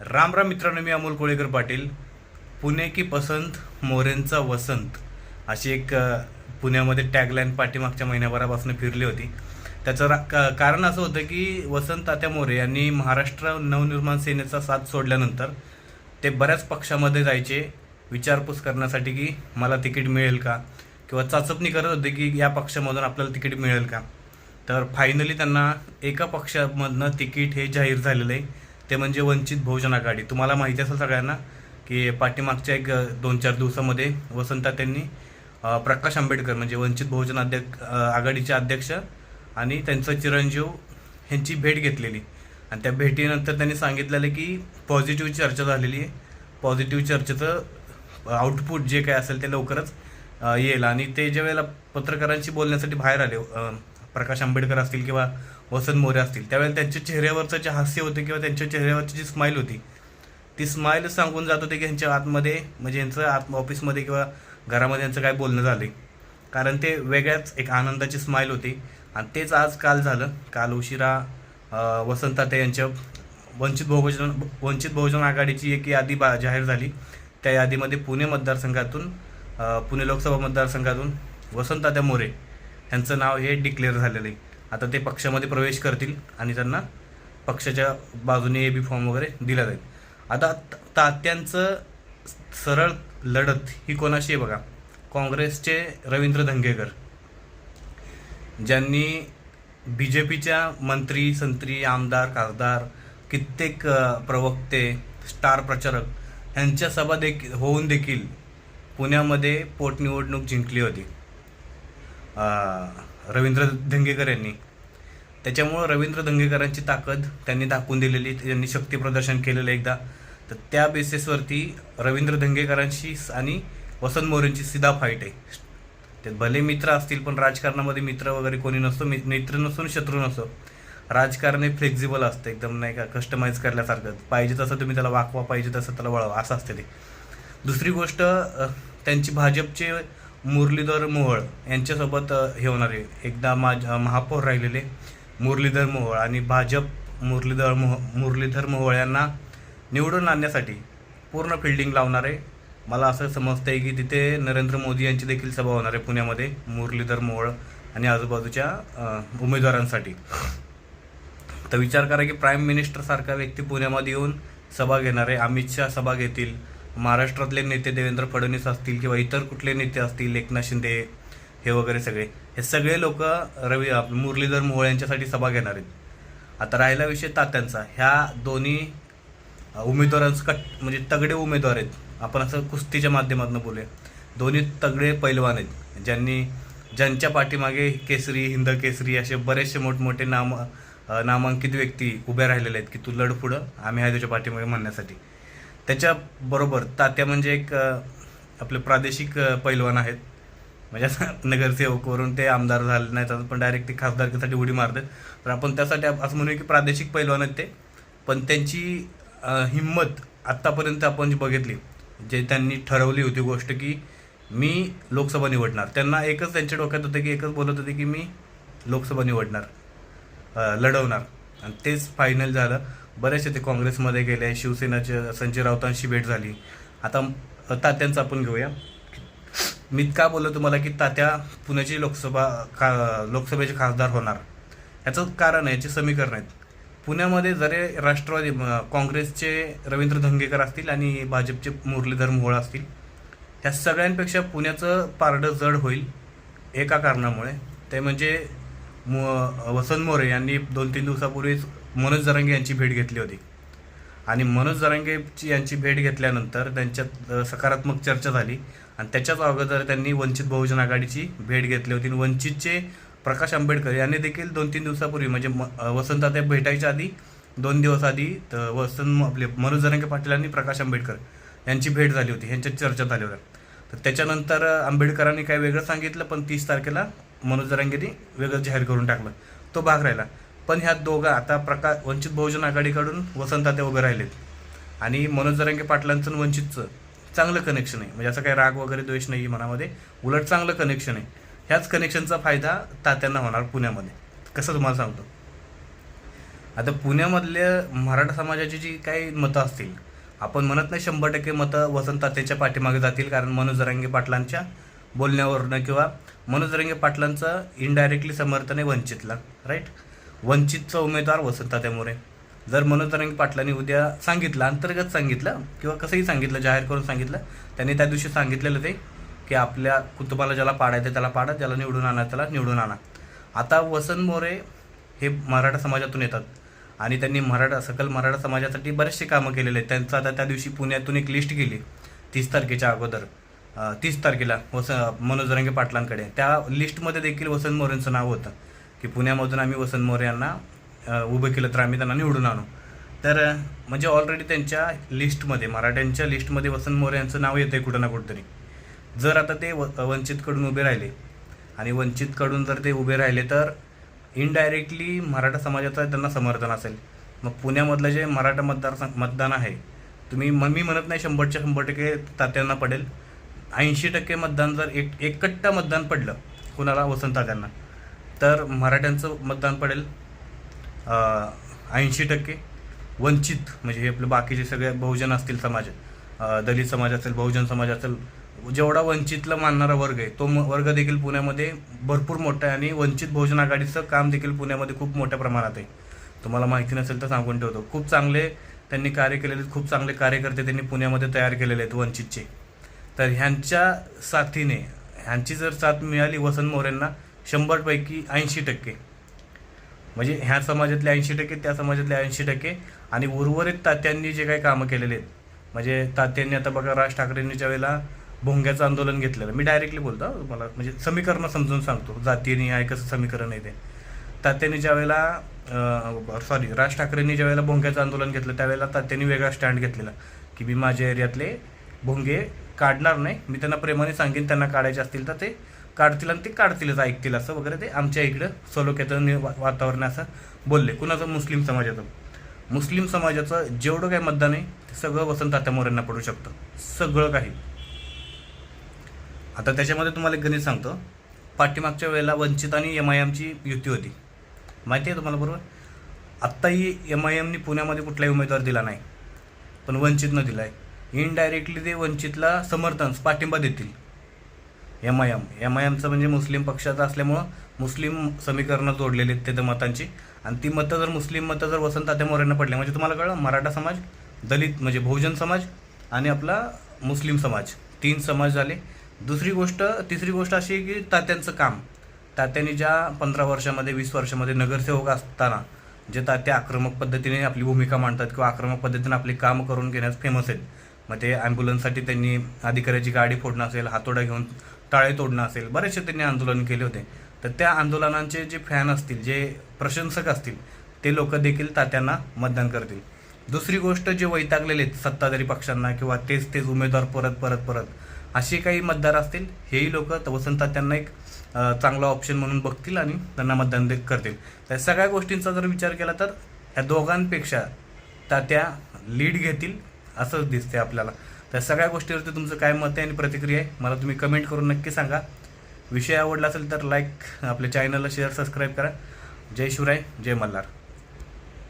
राम राम मित्रांनो मी अमोल कोळेकर पाटील. पुणे की पसंत मोरेंचा वसंत अशी एक पुण्यामध्ये टॅगलाईन पाठीमागच्या महिन्याभरापासून फिरली होती. त्याचं रा कारण असं होतं की वसंत तात्या मोरे यांनी महाराष्ट्र नवनिर्माण सेनेचा साथ सोडल्यानंतर ते बऱ्याच पक्षामध्ये जायचे विचारपूस करण्यासाठी की मला तिकीट मिळेल का? किंवा चाचपणी करत होते की या पक्षामधून आपल्याला तिकीट मिळेल का? तर फायनली त्यांना एका पक्षामधनं तिकीट हे जाहीर झालेलं आहे. ते म्हणजे वंचित बहुजन आघाडी. तुम्हाला माहिती असेल सगळ्यांना की पाठीमागच्या एक दोन चार दिवसामध्ये वसंता त्यांनी प्रकाश आंबेडकर म्हणजे वंचित बहुजन अध्यक्ष आघाडीचे अध्यक्ष आणि त्यांचा चिरंजीव ह्यांची भेट घेतलेली. आणि त्या भेटीनंतर त्यांनी सांगितलेलं की पॉझिटिव्ह चर्चा झालेली आहे. पॉझिटिव्ह चर्चेचं आउटपुट जे काय असेल ते लवकरच येईल. आणि ते ज्या वेळेला पत्रकारांशी बोलण्यासाठी बाहेर आले प्रकाश आंबेडकर असतील किंवा वसंत मोरे असतील त्यावेळेला त्यांच्या चेहऱ्यावरचं जे हास्य होते किंवा त्यांच्या चेहऱ्यावरची जी स्माईल होती ती स्माईल सांगून जात होते की यांच्या आतमध्ये म्हणजे यांचं आत ऑफिसमध्ये किंवा घरामध्ये यांचं काय बोलणं झालं कारण ते वेगळ्याच एक आनंदाची स्माईल होती. आणि तेच आज काल झालं. काल उशिरा अ, वसंताते यांच्या वंचित बहुजन वंचित बहुजन आघाडीची एक यादी बा जाहीर झाली. त्या यादीमध्ये पुणे मतदारसंघातून पुणे लोकसभा मतदारसंघातून वसंतात्या मोरे यांचं नाव हे डिक्लेअर झालेलं आहे. आता ते पक्षामध्ये प्रवेश करतील आणि त्यांना पक्षाच्या बाजूने ए बी फॉर्म वगैरे दिला जाईल. आता तात्यांचं सरळ लढत ही कोणाशी आहे बघा? काँग्रेसचे रवींद्र धंगेकर. ज्यांनी बी जे पीच्या मंत्री संत्री आमदार खासदार कित्येक प्रवक्ते स्टार प्रचारक यांच्या सभा देखील होऊन देखील पुण्यामध्ये पोटनिवडणूक जिंकली होती. रवींद्र धंगेकर यांनी. त्याच्यामुळं रवींद्र धंगेकरांची ताकद त्यांनी दाखवून दिलेली त्यांनी शक्ती प्रदर्शन केलेलं एकदा. तर त्या बेसिसवरती रवींद्र धंगेकरांशी आणि वसंत मोरेंची सीधा फाईट आहे. ते भले मित्र असतील पण राजकारणामध्ये मित्र वगैरे कोणी नसतो मि- मित्र नसून शत्रू नसतो राजकारण हे फ्लेक्झिबल असतं एकदम नाही का कस्टमाइज करण्यासारखं. पाहिजे तसं तुम्ही त्याला वाकवा पाहिजे तसं त्याला वळवा असं असते ते. दुसरी गोष्ट त्यांची भाजपचे मुरलीधर मोहोळ यांच्यासोबत हे होणार आहे. एकदा माझ महापौर राहिलेले मुरलीधर मोहोळ आणि भाजप मुरलीधर मोह मुरलीधर मोहोळ यांना निवडून आणण्यासाठी पूर्ण फिल्डिंग लावणार आहे. मला असं समजतं आहे की तिथे नरेंद्र मोदी यांची देखील सभा होणार आहे पुण्यामध्ये मुरलीधर मोहोळ आणि आजूबाजूच्या उमेदवारांसाठी. तर विचार करा की प्राईम मिनिस्टरसारखा व्यक्ती पुण्यामध्ये येऊन सभा घेणार आहे. अमित शहा सभा घेतील. महाराष्ट्रातले नेते देवेंद्र फडणवीस असतील किंवा इतर कुठले नेते असतील एकनाथ शिंदे हे वगैरे सगळे हे सगळे लोक रवी मुरलीधर मोहोळ यांच्यासाठी सभा घेणार आहेत. आता राहिला विषय तात्यांचा. ह्या दोन्ही उमेदवारांचं कट म्हणजे तगडे उमेदवार आहेत. आपण असं कुस्तीच्या माध्यमातून बोलूया. दोन्ही तगडे पैलवान आहेत. ज्यांनी ज्यांच्या पाठीमागे केसरी हिंद केसरी असे बरेचसे मोठमोठे नाम नामांकित व्यक्ती उभ्या राहिलेले आहेत की तू लढ पुढं आम्ही आहे तुझ्या पाठीमागे म्हणण्यासाठी. त्याच्याबरोबर तात्या म्हणजे एक आपले प्रादेशिक पैलवान आहेत. म्हणजे नगरसेवकवरून ते आमदार झाले नाहीत आता पण डायरेक्ट ते खासदारकीसाठी उडी मारतात. तर आपण त्यासाठी असं म्हणूया की प्रादेशिक पैलवान आहेत ते. पण त्यांची हिंमत आत्तापर्यंत आपण जी बघितली जे त्यांनी ठरवली होती गोष्ट की मी लोकसभा निवडणार. त्यांना एकच त्यांच्या डोक्यात होतं की एकच बोलत होते की मी लोकसभा निवडणार लढवणार. आणि तेच फायनल झालं. बरेचसे ते काँग्रेसमध्ये गेले शिवसेनाचे संजय राऊतांशी भेट झाली. आता तात्यांचं आपण घेऊया. मी का बोललो तुम्हाला की तात्या पुण्याची लोकसभा खा लोकसभेचे खासदार होणार. याचं कारण आहे याचे समीकरण आहेत. पुण्यामध्ये जरे राष्ट्रवादी काँग्रेसचे रवींद्र धंगेकर असतील आणि भाजपचे मुरलीधर मोहोळ असतील ह्या सगळ्यांपेक्षा पुण्याचं पारडं जड होईल एका कारणामुळे. ते म्हणजे मु वसंत मोरे यांनी दोन तीन दिवसापूर्वीच मनोज जरांगे यांची भेट घेतली होती. आणि मनोज जरांगेची यांची भेट घेतल्यानंतर त्यांच्यात सकारात्मक चर्चा झाली. आणि त्याच्याच अगोदर त्यांनी वंचित बहुजन आघाडीची भेट घेतली होती. आणि वंचितचे प्रकाश आंबेडकर यांनी देखील दोन तीन दिवसापूर्वी म्हणजे म- अ, भेटायच्या आधी दोन दिवस आधी तर वसंत आपले मनोज जरांगे पाटील आणि प्रकाश आंबेडकर यांची भेट झाली होती. ह्यांच्यात चर्चा झाल्या होत्या तर त्याच्यानंतर आंबेडकरांनी काय वेगळं सांगितलं पण तीस तारखेला मनोज जरांगेनी वेगळं जाहीर करून टाकलं. तो भाग राहिला. पण ह्या दोघं आता प्रका वंचित बहुजन आघाडीकडून वसंतात्या उभे राहिलेत. आणि मनोज जरांगे पाटलांचं आणि वंचितचं चांगलं कनेक्शन आहे. म्हणजे असं काही राग वगैरे द्वेष नाही आहे मनामध्ये. उलट चांगलं कनेक्शन आहे. ह्याच कनेक्शनचा फायदा तात्यांना होणार पुण्यामध्ये. कसं तुम्हाला सांगतो? आता पुण्यामधल्या मराठा समाजाची जी काही मतं असतील आपण म्हणत नाही शंभर टक्के मतं वसंत तात्याच्या पाठीमागे जातील कारण मनोज रंगे पाटलांच्या बोलण्यावरनं किंवा मनोज रंगे पाटलांचं इनडायरेक्टली समर्थन आहे वंचितला राईट वंचितचा उमेदवार वसंत तात्या मोरे जर मनोज पाटलांनी उद्या सांगितलं अंतर्गत सांगितलं किंवा कसंही सांगितलं जाहीर करून सांगितलं त्यांनी त्या दिवशी सांगितलेलं ते की आपल्या कुटुंबाला ज्याला पाडायचं त्याला पाडा ज्याला निवडून आणा त्याला निवडून आणा. आता वसंत मोरे हे मराठा समाजातून येतात. आणि त्यांनी मराठा सकल मराठा समाजासाठी बरेचसे कामं केलेले आहेत. त्यांचं आता त्या दिवशी पुण्यातून एक लिस्ट गेली तीस तारखेच्या अगोदर. तीस तारखेला वस मनोज रंगे पाटलांकडे. त्या लिस्टमध्ये देखील वसंत मोरेंचं नाव होतं. की पुण्यामधून आम्ही वसंत मोरे यांना उभं केलं तर आम्ही त्यांना निवडून आणू. तर म्हणजे ऑलरेडी त्यांच्या लिस्टमध्ये मराठ्यांच्या लिस्टमध्ये वसंत मोरे यांचं नाव येतं आहे कुठं ना कुठंतरी. जर आता ते व वंचितकडून उभे राहिले आणि वंचितकडून जर ते उभे राहिले तर इनडायरेक्टली मराठा समाजाचं त्यांना समर्थन असेल. मग पुण्यामधलं जे मराठा मतदार मतदान आहे तुम्ही मग मी म्हणत नाही शंभरच्या शंभर टक्के तात्यांना पडेल. ऐंशी टक्के मतदान जर एक एकट्टा मतदान पडलं कुणाला? वसंत तात्यांना तर मराठ्यांचं मतदान पडेल. ऐंशी टक्के वंचित म्हणजे हे आपले बाकीचे सगळे बहुजन असतील समाज दलित समाज असेल बहुजन समाज असेल जेवढा वंचितला मानणारा वर्ग आहे तो म- वर्ग देखील पुण्यामध्ये भरपूर मोठा आहे आणि वंचित बहुजन आघाडीचं काम देखील पुण्यामध्ये खूप मोठ्या प्रमाणात आहे. तुम्हाला माहिती नसेल तर सांगून ठेवतो. खूप चांगले त्यांनी कार्य केलेले आहेत, खूप चांगले कार्यकर्ते त्यांनी पुण्यामध्ये तयार केलेले आहेत वंचितचे. तर ह्यांच्या साथीने ह्यांची जर साथ मिळाली वसंत मोरेंना शंभरपैकी ऐंशी टक्के. म्हणजे ह्या समाजातले ऐंशी टक्के त्या समाजातले ऐंशी टक्के. आणि उर्वरित तात्यांनी जे काही कामं केलेले आहेत म्हणजे तात्यांनी आता बघा राज ठाकरेंनी ज्या वेळेला भोंग्याचं आंदोलन घेतलेलं मी डायरेक्टली बोलतो मला तुम्हाला. म्हणजे समीकरणं समजून सांगतो. जातीने आहे कसं समीकरण आहे ते. तात्यांनी ज्या वेळेला सॉरी राज ठाकरेंनी ज्या वेळेला भोंग्याचं आंदोलन घेतलं त्यावेळेला तात्यांनी वेगळा स्टँड घेतलेला की मी माझ्या एरियातले भोंगे काढणार नाही. मी त्यांना प्रेमाने सांगेन त्यांना काढायचे असतील तर ते काढतील आणि ते काढतीलच ऐकतील असं वगैरे ते आमच्या इकडं सलोक्याचं नि- वा- वातावरण असं बोलले. कुणाचं? मुस्लिम समाजाचं. मुस्लिम समाजाचं जेवढं काही मतदान आहे ते सगळं वसंत तात्या मोऱ्यांना पडू शकतं. सगळं काही. आता त्याच्यामध्ये तुम्हाला एक गणित सांगतो. पाठीमागच्या वेळेला वंचित आणि एम आय एमची युती होती. माहिती आहे तुम्हाला बरोबर? आत्ताही एम आय एमनी पुण्यामध्ये कुठलाही उमेदवार दिला नाही. पण वंचितनं दिला आहे इनडायरेक्टली ते वंचितला समर्थन पाठिंबा देतील. M I M M I एमचं म्हणजे मुस्लिम पक्षाचं असल्यामुळं मुस्लिम समीकरणं जोडलेली आहेत तिथं मतांची. आणि ती मतं जर मुस्लिम मतं जर वसंत तात्या पडले म्हणजे तुम्हाला कळलं मराठा समाज दलित म्हणजे बहुजन समाज आणि आपला मुस्लिम समाज तीन समाज झाले. दुसरी गोष्ट तिसरी गोष्ट अशी आहे की तात्यांचं काम. तात्यांनी ज्या पंधरा वर्षामध्ये वीस वर्षामध्ये नगरसेवक असताना जे तात्या आक्रमक पद्धतीने आपली भूमिका मांडतात किंवा आक्रमक पद्धतीने आपली कामं करून घेण्यास फेमस आहेत मग ते ॲम्ब्युलन्ससाठी त्यांनी अधिकाऱ्याची गाडी फोडणं असेल हातोडा घेऊन टाळे तोडणं असेल बरेचसे त्यांनी आंदोलन केले होते. तर त्या आंदोलनांचे जे फॅन असतील जे प्रशंसक असतील ते लोक देखील तात्यांना मतदान करतील. दुसरी गोष्ट जे वैतागलेले आहेत सत्ताधारी पक्षांना किंवा तेच तेच उमेदवार परत परत परत असे काही मतदार असतील हेही लोक वसंत तात्यांना एक चांगला ऑप्शन म्हणून बघतील आणि त्यांना मतदान दे- करतील. त्या सगळ्या गोष्टींचा जर विचार केला तर ह्या दोघांपेक्षा तात्या लीड घेतील असंच दिसते आपल्याला. त्या सगळ्या गोष्टीवरती तुमचं काय मत आहे आणि प्रतिक्रिया आहे मला तुम्ही कमेंट करून नक्की सांगा. विषय आवडला असेल तर लाईक आपल्या चॅनलला शेअर सबस्क्राईब करा. जय शिवराय जय मल्हार.